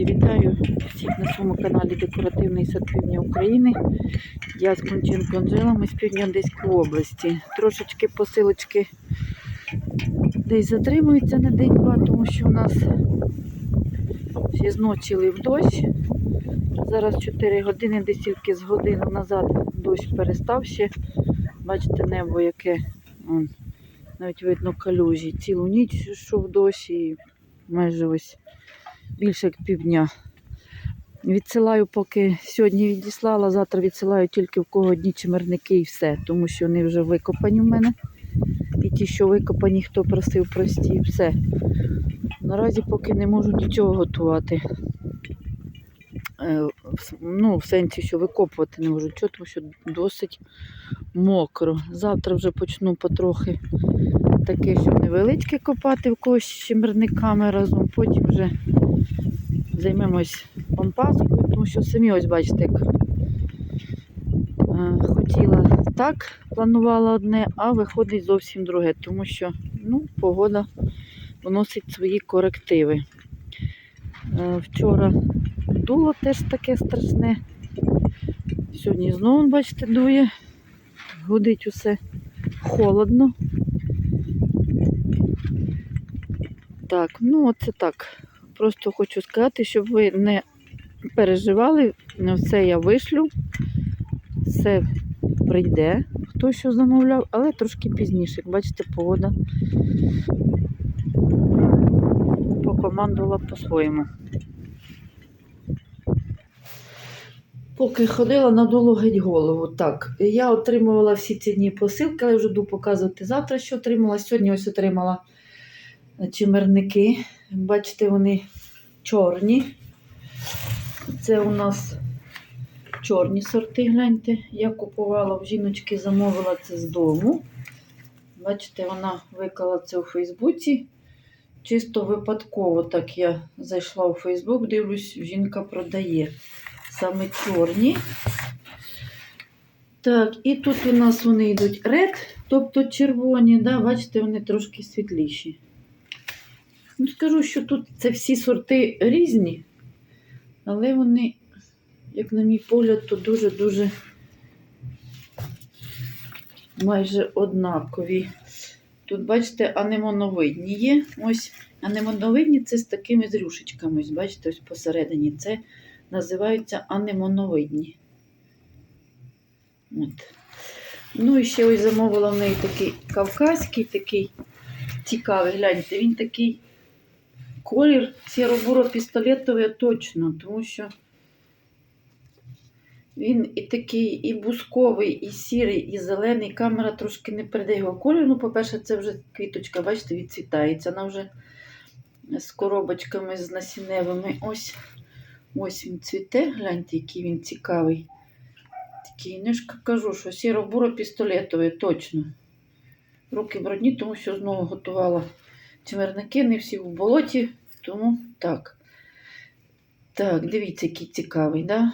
Друзі, вітаю всіх на своєму каналі Декоративний сад Півдня України. Я з Конченко Анжела, ми з півдня Одеської області. Трошечки посилочки десь затримуються на день-два, тому що у нас ще зночі лив дощ. Зараз 4 години, десь тільки з годину назад дощ перестав ще. Бачите, небо яке, он, навіть видно калюжі. Цілу ніч йшов дощ і майже ось більше як півдня. Відсилаю, поки сьогодні відіслала, завтра відсилаю тільки в кого дні чимерники і все, тому що вони вже викопані в мене. І ті, що викопані, хто просив прості, все. Наразі поки не можу нічого готувати. Е, Ну, в сенсі, що викопувати не можу нічого, тому що досить мокро. Завтра вже почну потрохи таке, щоб невеличке копати в когось з чимерниками разом, потім вже займемось помпаскою, тому що самі ось бачите, як е, хотіла так, планувала одне, а виходить зовсім друге, тому що ну, погода вносить свої корективи. Е, Вчора дуло теж таке страшне. Сьогодні знову, бачите, дує, гудить усе холодно. Так, ну оце так. Просто хочу сказати, щоб ви не переживали, все я вишлю, все прийде, хто що замовляв, але трошки пізніше. Як бачите, погода покомандувала по-своєму. Поки ходила, надуло геть голову. Так, я отримувала всі ці дні посилки, але вже буду показувати завтра, що отримала. Сьогодні ось отримала чимерники. Бачите, вони чорні. Це у нас чорні сорти, гляньте. Я купувала в жіночки, замовила це з дому. Бачите, вона виклала це у Фейсбуці. Чисто випадково так я зайшла у Фейсбук, дивлюсь, жінка продає саме чорні. Так, і тут у нас вони йдуть ред, тобто червоні, да, бачите, вони трошки світліші. Ну, скажу, що тут це всі сорти різні, але вони, як на мій погляд, то дуже-дуже майже однакові. Тут, бачите, анемоновидні є. Ось анемоновидні це з такими зрюшечками. Ось, бачите, ось посередині. Це називаються анемоновидні. От. Ну і ще ось замовила в неї такий кавказький, такий цікавий. Гляньте, він такий колір сіро-буро-пістолетовий точно, тому що він і такий, і бусковий, і сірий, і зелений. Камера трошки не передає його кольору. Ну, по-перше, це вже квіточка, бачите, відцвітається. Вона вже з коробочками з насінневими. Ось ось він цвіте. Гляньте, який він цікавий. Такий, не ж кажу, що сіро-буро-пістолетовий, точно. Руки брудні, тому що знову готувала чимерники, не всі в болоті, тому так. Так, дивіться, який цікавий, да?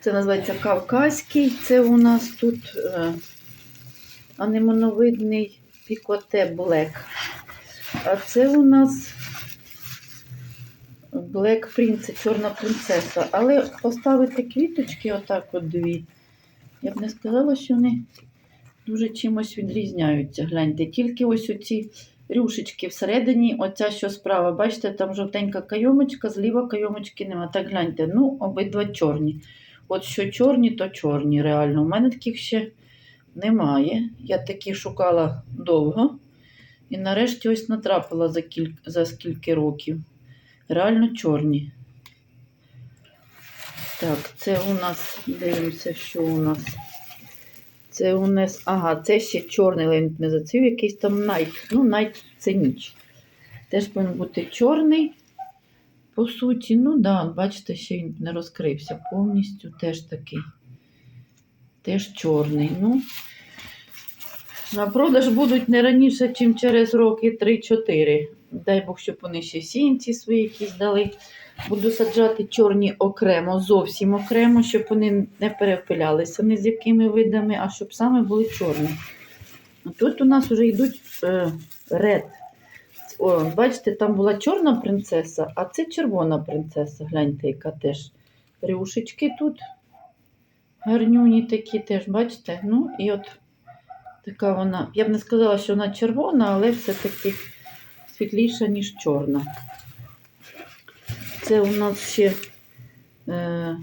Це називається Кавказький. Це у нас тут е, анемоновидний пікоте Блек. А це у нас Black Prince, чорна принцеса. Але поставити квіточки, отак от дві, я б не сказала, що вони дуже чимось відрізняються. Гляньте, тільки ось оці рюшечки всередині, оця що справа, бачите, там жовтенька кайомочка, зліва кайомочки нема. Так гляньте, ну, обидва чорні. От що чорні, то чорні, реально. У мене таких ще немає. Я такі шукала довго. І нарешті ось натрапила за, кіль... за скільки років. Реально чорні. Так, це у нас, дивимося, що у нас. Це у нас, ага, це ще чорний зацвів, якийсь там найт. Ну, найт це ніч. Теж повинен бути чорний. По суті, ну да, бачите, ще він не розкрився повністю. Теж такий. Теж чорний. Ну, на продаж будуть не раніше, ніж через роки 3-4. Дай Бог, щоб вони ще сінці свої якісь дали. Буду саджати чорні окремо, зовсім окремо, щоб вони не перепилялися ні з якими видами, а щоб саме були чорні. Тут у нас вже йдуть е, ред. О, бачите, там була чорна принцеса, а це червона принцеса. Гляньте, яка теж. Рюшечки тут. Гарнюні такі теж, бачите? Ну, і от така вона. Я б не сказала, що вона червона, але все-таки світліша, ніж чорна. Це у нас ще е,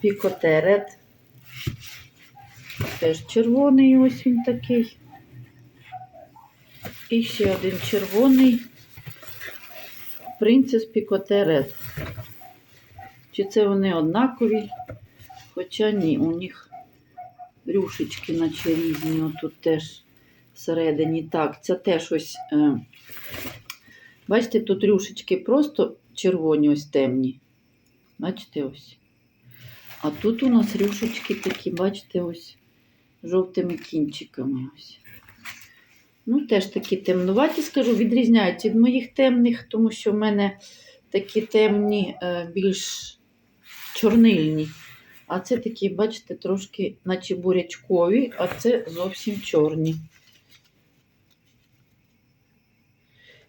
пікотерет. Теж червоний ось він такий. І ще один червоний принцес пікотерет. Чи це вони однакові? Хоча ні, у них рюшечки наче різні. Отут теж всередині. Так, це теж ось. Е, бачите, тут рюшечки просто червоні, ось темні. Бачите ось. А тут у нас рюшечки такі, бачите, ось жовтими кінчиками. ось. Ну, теж такі темнуваті, скажу, відрізняються від моїх темних, тому що в мене такі темні, е, більш чорнильні. А це такі, бачите, трошки, наче бурячкові, а це зовсім чорні.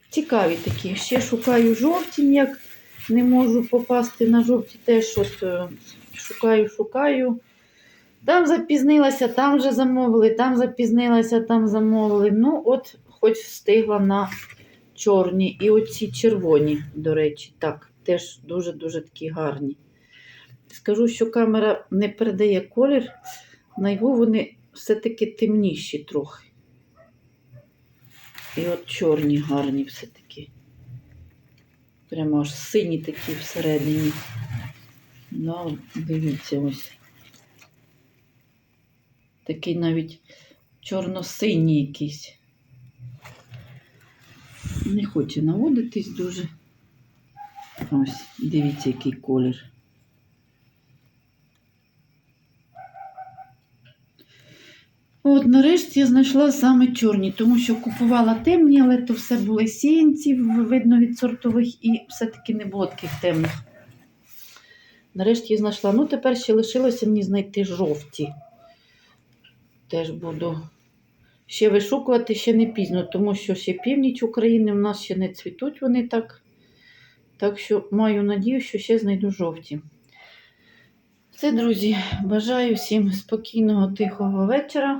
Цікаві такі. Ще шукаю жовті, ніяк не можу попасти на жовті. Теж от е, шукаю, шукаю. Там запізнилася, там вже замовили, там запізнилася, там замовили. Ну, от, хоч встигла на чорні. І оці червоні, до речі, так, теж дуже-дуже такі гарні. Скажу, що камера не передає колір, найву вони все-таки темніші трохи. І от чорні гарні все-таки. Прямо аж сині такі всередині. Ну, дивіться ось. Такий навіть чорно-синій якийсь. Не хоче наводитись дуже. Ось, дивіться, який колір. От, нарешті я знайшла саме чорні, тому що купувала темні, але то все були сіянці, видно від сортових, і все-таки не було таких темних. Нарешті я знайшла. Ну, тепер ще лишилося мені знайти жовті. Теж буду ще вишукувати ще не пізно, тому що ще північ України у нас ще не цвітуть вони так. Так що маю надію, що ще знайду жовті. Все, друзі, бажаю всім спокійного, тихого вечора.